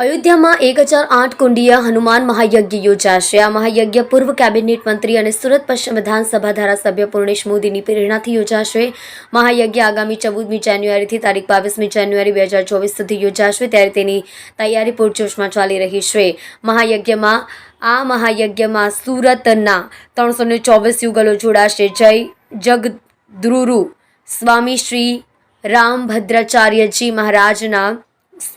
અયોધ્યામાં એક હજાર આઠ કુંડીય હનુમાન મહાયજ્ઞ યોજાશે. આ મહાયજ્ઞ પૂર્વ કેબિનેટ મંત્રી અને સુરત પશ્ચિમ વિધાનસભા ધારાસભ્ય પૂર્ણેશ મોદીની પ્રેરણાથી યોજાશે. મહાયજ્ઞ આગામી ચૌદમી જાન્યુઆરીથી તારીખ બાવીસમી જાન્યુઆરી બે હજાર ચોવીસ સુધી યોજાશે, ત્યારે તેની તૈયારી પૂરજોશમાં ચાલી રહી છે. મહાયજ્ઞમાં, આ મહાયજ્ઞમાં સુરતના ત્રણસો ને ચોવીસ યુગલો જોડાશે. જય જગદ્રુરુ સ્વામી શ્રી રામભદ્રાચાર્યજી મહારાજના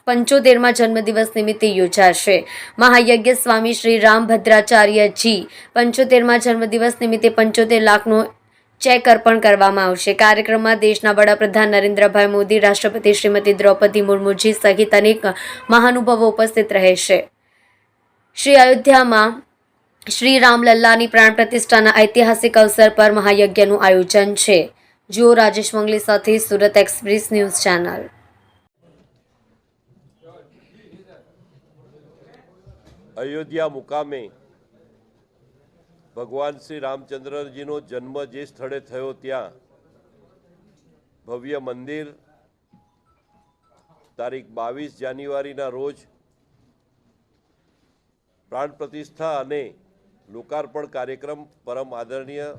પંચોતેરમાં જન્મદિવસ નિમિત્તે યોજાશે. મહાયજ્ઞ સ્વામી શ્રી રામભદ્રાચાર્યજી પંચોતેરમાં જન્મદિવસ નિમિત્તે પંચોતેર લાખનો ચેક અર્પણ કરવામાં આવશે. કાર્યક્રમમાં દેશના વડાપ્રધાન નરેન્દ્રભાઈ મોદી, રાષ્ટ્રપતિ શ્રીમતી દ્રૌપદી મુર્મુજી સહિત અનેક મહાનુભાવો ઉપસ્થિત રહેશે. શ્રી અયોધ્યામાં શ્રી રામલલ્લાની પ્રાણ પ્રતિષ્ઠાના ઐતિહાસિક અવસર પર મહાયજ્ઞનું આયોજન છે. જુઓ રાજેશ મંગલી સાથે Surat express news channel. Ayodhya મુકામે ભગવાન શ્રી રામચંદ્રજીનો જન્મ જે સ્થળે થયો ત્યાં, ભવ્ય મંદિર, તારીખ બાવીસ જાન્યુઆરીના રોજ પ્રાણ પ્રતિષ્ઠા અને લોકાર્પણ કાર્યક્રમ પરમ આદરણીય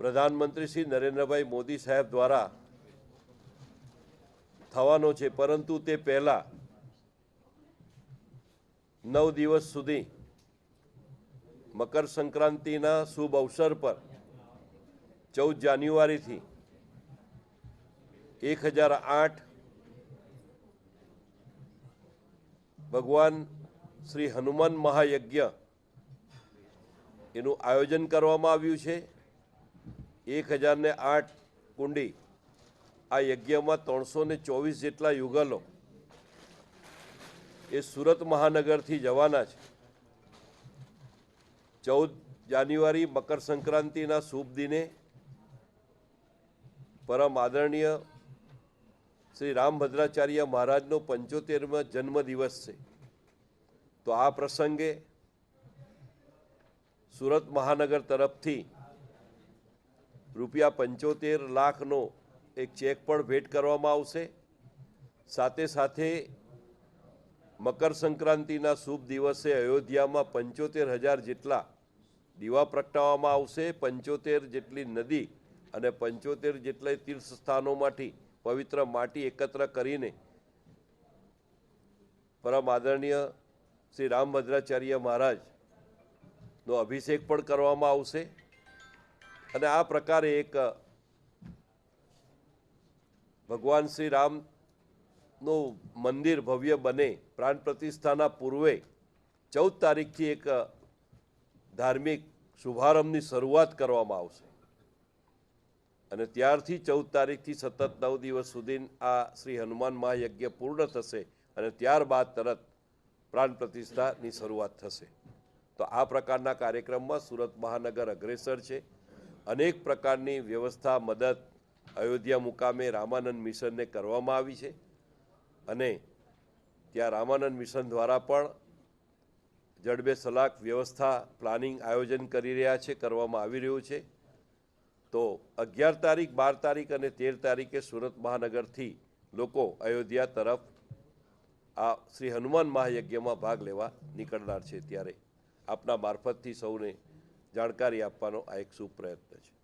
પ્રધાનમંત્રી શ્રી નરેન્દ્રભાઈ મોદી સાહેબ દ્વારા થવાનો છે. પરંતુ તે પહેલાં નવ દિવસ સુધી મકર સંક્રાંતિના શુભ અવસર પર ચૌદ જાન્યુઆરીથી એક હજાર આઠ ભગવાન શ્રી હનુમાન મહાયજ્ઞ એનું આયોજન કરવામાં આવ્યું છે. એક હજારને આઠ કુંડી આ યજ્ઞમાં ત્રણસો ને ચોવીસ જેટલા યુગલો એ સુરત મહાનગરથી જવાના છે. ચૌદ જાન્યુઆરી મકર સંક્રાંતિના શુભ દિને પરમ આદરણીય શ્રી રામભદ્રાચાર્ય મહારાજનો પંચોતેરમો જન્મદિવસ છે. તો આ પ્રસંગે સુરત મહાનગર તરફથી રૂપિયા પંચોતેર લાખનો એક ચેક પણ ભેટ કરવામાં આવશે. સાથે સાથે મકર સંક્રાંતિના શુભ દિવસે અયોધ્યામાં પંચોતેર હજાર જેટલા દીવા પ્રગટાવવામાં આવશે. પંચોતેર જેટલી નદી અને પંચોતેર જેટલા તીર્થ સ્થાનોમાંથી પવિત્ર માટી એકત્ર કરીને પરમ આદરણીય શ્રી રામભદ્રાચાર્ય મહારાજનો અભિષેક પણ કરવામાં આવશે. અને આ પ્રકારે એક ભગવાન શ્રી રામ નું મંદિર ભવ્ય બને. પ્રાણ પ્રતિષ્ઠાના પૂર્વે ચૌદ તારીખથી એક ધાર્મિક શુભારંભની શરૂઆત કરવામાં આવશે. અને ત્યારથી ચૌદ તારીખથી સતત નવ દિવસ સુધી આ શ્રી હનુમાન મહાયજ્ઞ પૂર્ણ થશે અને ત્યારબાદ તરત પ્રાણ પ્રતિષ્ઠાની શરૂઆત થશે. તો આ પ્રકારના કાર્યક્રમમાં સુરત મહાનગર અગ્રેસર છે. અનેક પ્રકારની વ્યવસ્થા, મદદ, અયોધ્યા મુકામે રામાનંદ મિશનને કરવામાં આવી છે. અને ત્યાં રામાનંદ મિશન દ્વારા પણ જડબે સલાક વ્યવસ્થા પ્લાનિંગ આયોજન કરી રહ્યા છે, કરવામાં આવી રહ્યું છે. તો અગિયાર તારીખ, બાર તારીખ અને તેર તારીખે સુરત મહાનગરથી લોકો અયોધ્યા તરફ આ શ્રી હનુમાન મહાયજ્ઞમાં ભાગ લેવા નીકળનાર છે ત્યારે. આપના મારફતથી સૌને જાણકારી આપવાનો આ એક શુભ પ્રયત્ન છે.